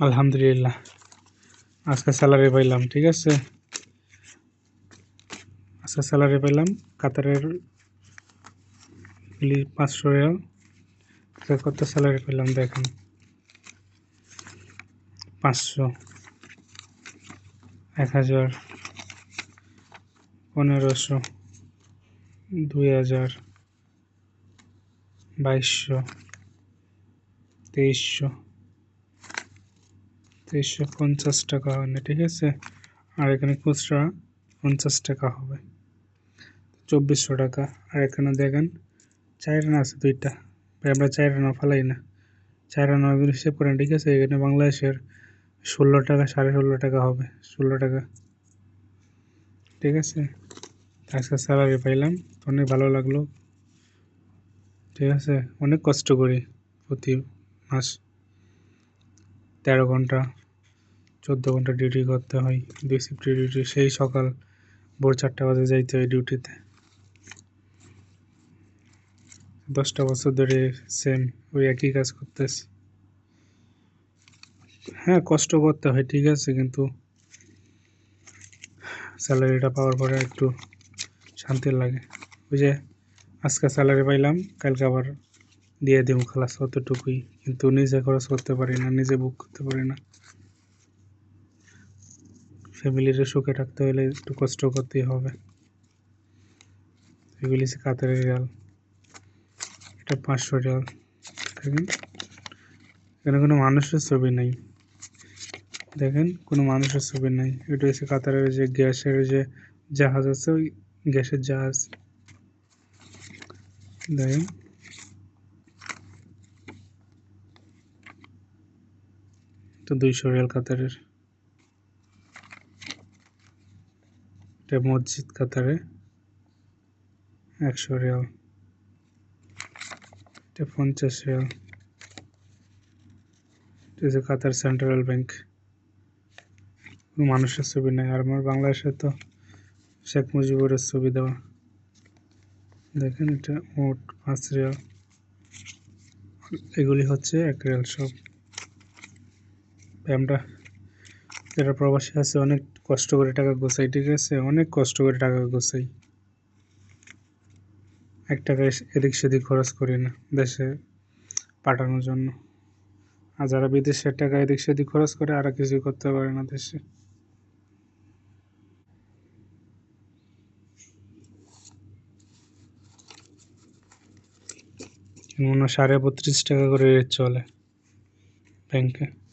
আলহামদুলিল্লাহ। আজকে স্যালারি পাইলাম, ঠিক আছে? আজকে স্যালারি পাইলাম কাতারের পাঁচশো রিয়াল। কত স্যালারি পেলাম দেখেন? পাঁচশো। এক হাজার পনেরোশো। দুই হাজার বাইশশো। তেইশশো। তেইশশো পঞ্চাশ টাকা হয় ঠিক আছে? আর এখানে খুচরা পঞ্চাশ টাকা হবে। চব্বিশশো টাকা। আর এখানে দেখেন, চার রানা আছে দুইটা। আমরা চার রানা ফেলাই না। চার রানা হিসেব করেন, ঠিক আছে? এখানে বাংলাদেশের ষোলো টাকা, সাড়ে ষোলো টাকা হবে, ষোলো টাকা। ঠিক আছে? আজকে স্যালারি পাইলাম। অনেক ভালো লাগল। ঠিক আছে? অনেক কষ্ট করি প্রতি মাস। তেরো ঘণ্টা। চোদ্দ ঘণ্টা ডিউটি করতে হয়, দুই শিফটি ডিউটি সেই সকাল ভোর চারটা বাজে যাইতে হয় ডিউটিতে দশটা বছর ধরে সেম ওই একই কাজ করতেছি। হ্যাঁ কষ্ট করতে হয়, ঠিক আছে, কিন্তু স্যালারিটা পাওয়ার পরে একটু শান্তি লাগে। ওই যে আজকে স্যালারি পাইলাম, কালকে আবার দিয়ে দেবো খালাস অতটুকুই। কিন্তু নিজে খরচ করতে পারি না, নিজে বুক করতে পারি না। ফ্যামিলির সুখে রাখতে হলে একটু কষ্ট করতেই হবে। এগুলি হচ্ছে কাতারের রিয়াল। এটা পাঁচশো রিয়াল। দেখেন, এখানে কোনো মানুষের ছবি নেই। দেখেন, কোনো মানুষের ছবি নেই। এটা হচ্ছে কাতারের যে গ্যাসের যে জাহাজ আছে, ওই গ্যাসের জাহাজ। দেখেন। তো দুইশো রিয়াল কাতারের। এটা মসজিদ কাতারে একশো রিয়াল এটা পঞ্চাশ রিয়াল। এটা কাতার সেন্ট্রাল ব্যাংক। মানুষের ছবি নেই। আর আমার বাংলাদেশে তো শেখ মুজিবুরের ছবি দেওয়া। দেখেন এটা মোট পাঁচ রিয়াল। এগুলি হচ্ছে এক রিয়াল সব। আমরা যারা প্রবাসী আছে, অনেক কষ্ট করে টাকা গোছাই, ঠিক আছে? অনেক কষ্ট করে টাকা গোছাই। এক টাকা এদিক সেদিক খরচ করি না দেশে পাঠানোর জন্য। আর যারা বিদেশের টাকা এদিক সেদিক খরচ করে, আর কিছুই করতে পারে না দেশে। সাড়ে বত্রিশ টাকা করে চলে ব্যাংকে।